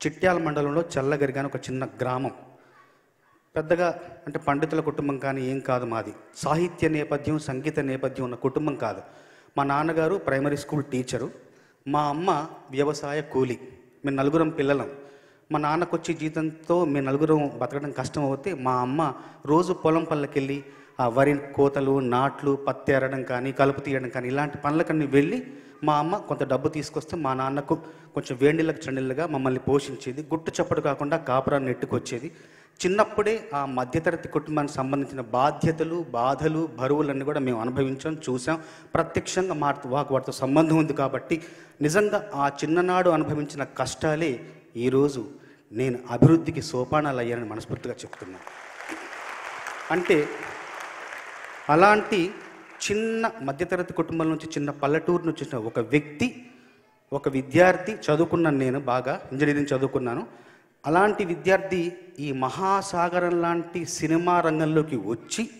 చిట్యాల మండలంలో చల్లగరిగా అని ఒక చిన్న గ్రామం. పెద్దగా అంటే పండితుల కుటుంబం కానీ ఏం కాదు మాది. సాహిత్య నేపథ్యం సంగీత నేపథ్యం ఉన్న కుటుంబం కాదు. మా నాన్నగారు ప్రైమరీ స్కూల్ టీచరు. మా అమ్మ వ్యవసాయ కూలి. మేము నలుగురం పిల్లలం. మా నాన్నకొచ్చే జీతంతో మేము నలుగురం బతకడం కష్టం అవుతే మా అమ్మ రోజు పొలం పళ్ళకెళ్ళి ఆ వరి కోతలు నాట్లు పత్తి ఏరడం కానీ కలుపు తీయడం కానీ ఇలాంటి పనులకన్నీ వెళ్ళి మా అమ్మ కొంత డబ్బు తీసుకొస్తే మా నాన్నకు కొంచెం వేడిళ్ళకి చండిళ్ళగా మమ్మల్ని పోషించేది. గుట్టు చప్పుడు కాకుండా కాపురాన్ని నెట్టుకొచ్చేది. చిన్నప్పుడే ఆ మధ్యతరగతి కుటుంబానికి సంబంధించిన బాధ్యతలు బాధలు బరువులన్నీ కూడా మేము అనుభవించాం చూసాం. ప్రత్యక్షంగా మా వాకు వాటితో సంబంధం ఉంది కాబట్టి నిజంగా ఆ చిన్ననాడు అనుభవించిన కష్టాలే ఈరోజు నేను అభివృద్ధికి సోపానాలు అయ్యానని మనస్ఫూర్తిగా చెప్తున్నాను. అంటే అలాంటి చిన్న మధ్యతరగతి కుటుంబం నుంచి చిన్న పల్లెటూరు నుంచి వచ్చిన ఒక వ్యక్తి ఒక విద్యార్థి చదువుకున్నాను నేను బాగా ఇంజనీరింగ్ చదువుకున్నాను. అలాంటి విద్యార్థి ఈ మహాసాగరం లాంటి సినిమా రంగంలోకి వచ్చి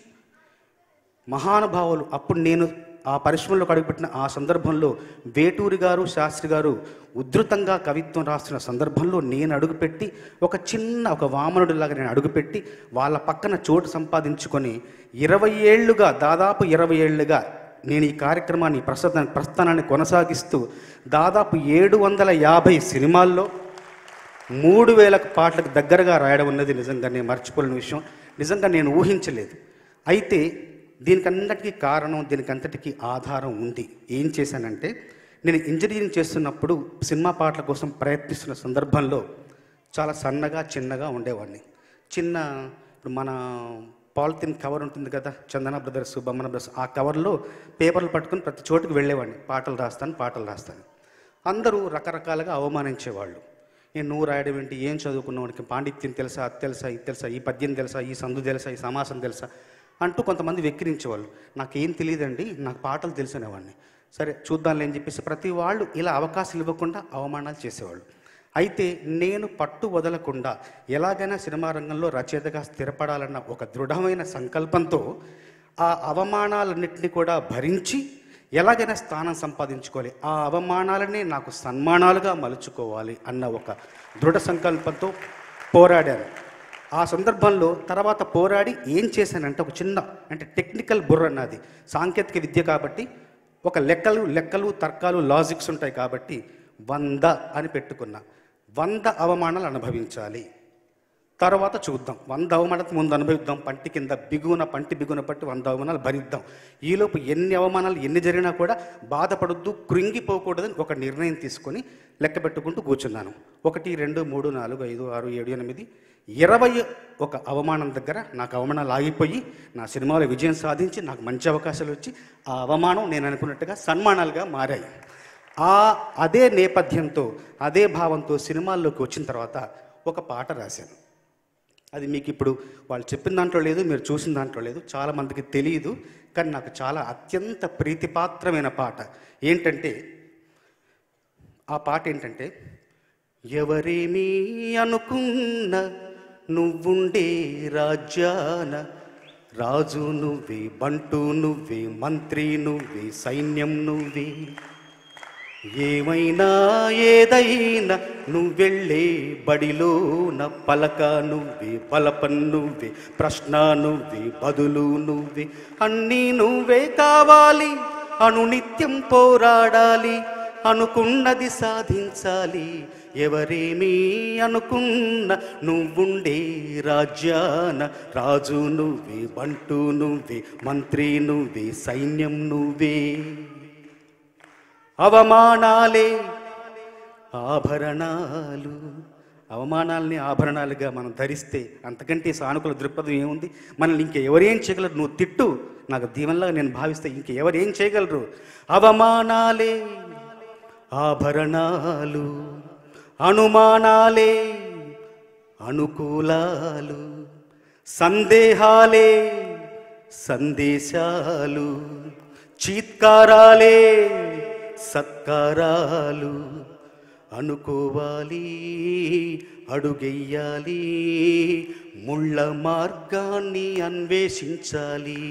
మహానుభావులు అప్పుడు నేను ఆ పరిశ్రమలో అడుగుపెట్టిన ఆ సందర్భంలో వేటూరి గారు శాస్త్రి గారు ఉధృతంగా కవిత్వం రాస్తున్న సందర్భంలో నేను అడుగుపెట్టి ఒక చిన్న ఒక వామనుడిలాగా నేను అడుగుపెట్టి వాళ్ళ పక్కన చోటు సంపాదించుకొని ఇరవై ఏళ్ళుగా దాదాపు ఇరవై ఏళ్ళుగా నేను ఈ కార్యక్రమాన్ని ప్రస్తుత ప్రస్థానాన్ని కొనసాగిస్తూ దాదాపు ఏడు వందల యాభై సినిమాల్లో మూడు వేల పాటలకు దగ్గరగా రాయడం ఉన్నది నిజంగా నేను మర్చిపోలేని విషయం. నిజంగా నేను ఊహించలేదు. అయితే దీనికంతటికీ కారణం దీనికంతటికీ ఆధారం ఉంది. ఏం చేశానంటే నేను ఇంజనీరింగ్ చేస్తున్నప్పుడు సినిమా పాటల కోసం ప్రయత్నిస్తున్న సందర్భంలో చాలా సన్నగా చిన్నగా ఉండేవాడిని. చిన్న ఇప్పుడు మన పాలిథిన్ కవర్ ఉంటుంది కదా చందన బ్రదర్స్ బొమ్మన బ్రదర్స్ ఆ కవర్లో పేపర్లు పట్టుకుని ప్రతి చోటుకు వెళ్ళేవాడిని. పాటలు రాస్తాను పాటలు రాస్తాను. అందరూ రకరకాలుగా అవమానించేవాళ్ళు. నేను నువ్వు రాయడం ఏంటి ఏం చదువుకున్నవాడికి పాండిత్యం తెలుసా అది తెలుసా ఇది తెలుసా ఈ పద్యం తెలుసా ఈ సందు తెలుసా ఈ సమాసం తెలుసా అంటూ కొంతమంది వెక్కిరించేవాళ్ళు. నాకేం తెలియదండి నాకు పాటలు తెలిసినవాడిని. సరే చూద్దాంలే అని చెప్పేసి ప్రతి వాళ్ళు ఇలా అవకాశాలు ఇవ్వకుండా అవమానాలు చేసేవాళ్ళు. అయితే నేను పట్టు వదలకుండా ఎలాగైనా సినిమా రంగంలో రచయితగా స్థిరపడాలన్న ఒక దృఢమైన సంకల్పంతో ఆ అవమానాలన్నింటినీ కూడా భరించి ఎలాగైనా స్థానం సంపాదించుకోవాలి. ఆ అవమానాలనే నాకు సన్మానాలుగా మలుచుకోవాలి అన్న ఒక దృఢ సంకల్పంతో పోరాడాను ఆ సందర్భంలో తర్వాత పోరాడి ఏం చేశానంటే ఒక చిన్న అంటే టెక్నికల్ బుర్ర అన్నది. సాంకేతిక విద్య కాబట్టి ఒక లెక్కలు లెక్కలు తర్కాలు లాజిక్స్ ఉంటాయి కాబట్టి వంద అని పెట్టుకున్నా. వంద అవమానాలు అనుభవించాలి. తర్వాత చూద్దాం. వంద అవమానాలకు ముందు అనుభవిద్దాం. పంటి కింద బిగున పంటి బిగున పట్టి వంద అవమానాలు భరిద్దాం. ఈలోపు ఎన్ని అవమానాలు ఎన్ని జరిగినా కూడా బాధపడొద్దు కృంగిపోకూడదని ఒక నిర్ణయం తీసుకొని లెక్క పెట్టుకుంటూ కూర్చున్నాను. ఒకటి రెండు మూడు నాలుగు ఐదు ఆరు ఏడు ఎనిమిది ఇరవై ఒక అవమానం దగ్గర నాకు అవమానాలు ఆగిపోయి నా సినిమాలో విజయం సాధించి నాకు మంచి అవకాశాలు వచ్చి ఆ అవమానం నేను అనుకున్నట్టుగా సన్మానాలుగా మారాయి. ఆ అదే నేపథ్యంతో అదే భావంతో సినిమాల్లోకి వచ్చిన తర్వాత ఒక పాట రాశాను. అది మీకు ఇప్పుడు వాళ్ళు చెప్పిన దాంట్లో లేదు మీరు చూసిన దాంట్లో లేదు చాలామందికి తెలియదు కానీ నాకు చాలా అత్యంత ప్రీతిపాత్రమైన పాట ఏంటంటే ఆ పాట ఏంటంటే ఎవరేమీ అనుకున్న నువ్వుండే రాజ్యాన. రాజు నువ్వే బంటు నువ్వే మంత్రి నువ్వే సైన్యం నువ్వే. ఏమైనా ఏదైనా నువ్వెళ్ళే బడిలోన పలక నువ్వే పలపన్ నువ్వే ప్రశ్న నువ్వే బదులు నువ్వే. అన్నీ నువ్వే కావాలి అనునిత్యం పోరాడాలి అనుకున్నది సాధించాలి. ఎవరేమీ అనుకున్న నువ్వుండే రాజ్యాన రాజు నువ్వే బంటు నువ్వే మంత్రి నువ్వే సైన్యం నువ్వే. అవమానాలే ఆభరణాలు. అవమానాల్ని ఆభరణాలుగా మనం ధరిస్తే అంతకంటే సానుకూల దృక్పథం ఏముంది? మనల్ని ఇంకెవరేం చేయగలరు? నువ్వు తిట్టు. నాకు దీవెనలాగా నేను భావిస్తే ఇంకెవరేం చేయగలరు? అవమానాలే ఆభరణాలు అనుమానాలే అనుకూలాలు సందేహాలే సందేశాలు చీత్కారాలే సత్కారాలు అనుకోవాలి అడుగెయ్యాలి ముళ్ళ మార్గాన్ని అన్వేషించాలి.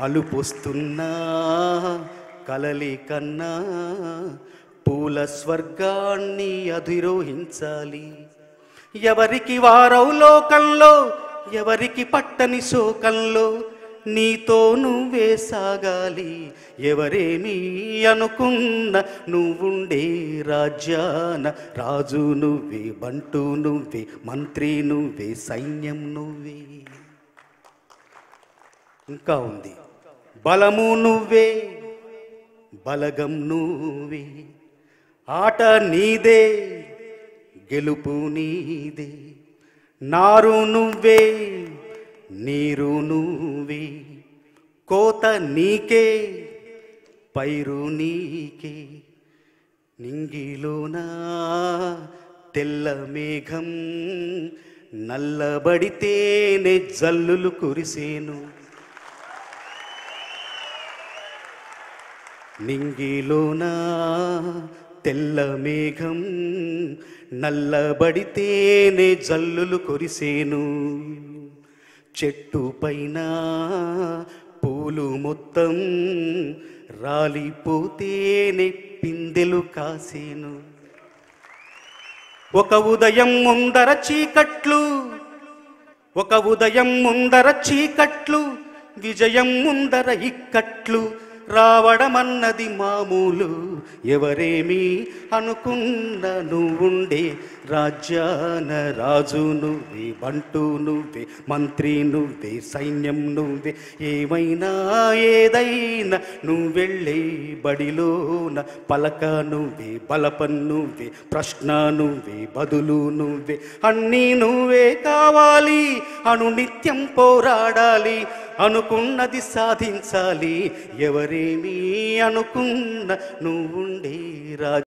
అలుపొస్తున్నా కలలి కన్నా పూల స్వర్గాన్ని అధిరోహించాలి. ఎవరికి వారవు లోకంలో ఎవరికి పట్టని శోకంలో నీతో నువ్వే సాగాలి. ఎవరేమీ అనుకున్న నువ్వుండే రాజ్యాన రాజు నువ్వే బంటు నువ్వే మంత్రి నువ్వే సైన్యం నువ్వే. ఇంకా ఉంది. బలము నువ్వే బలగం నువ్వే ఆట నీదే గెలుపు నీదే. నారు నువ్వే నీరు నువ్వే. కోత నీకే పైరు నీకే. నింగిలోనా తెల్ల మేఘం నల్లబడితేనే జల్లులు కురిసేను. నింగిలోనా తెల్ల మేఘం నల్లబడితేనే జల్లులు కొరిసేను. చెట్టు పైన పూలు మొత్తం రాలిపోతేనే పిందెలు కాసేను. ఒక ఉదయం ముందర చీకట్లు ఒక ఉదయం ముందర చీకట్లు విజయం ముందర ఇక్కట్లు రావడమన్నది మామూలు. ఎవరేమీ అనుకున్న నువ్వుండే రాజ్యాన రాజు నువ్వే బంటు నువ్వే మంత్రి నువ్వే సైన్యం నువ్వే. ఏమైనా ఏదైనా నువ్వెళ్ళే బడిలోన పలక నువ్వే బలపన్ నువ్వే ప్రశ్న నువ్వే బదులు నువ్వే. అన్నీ నువ్వే కావాలి అను నిత్యం పోరాడాలి అనుకున్నది సాధించాలి. ఎవరేమీ అనుకున్న నువ్వుండే రాజు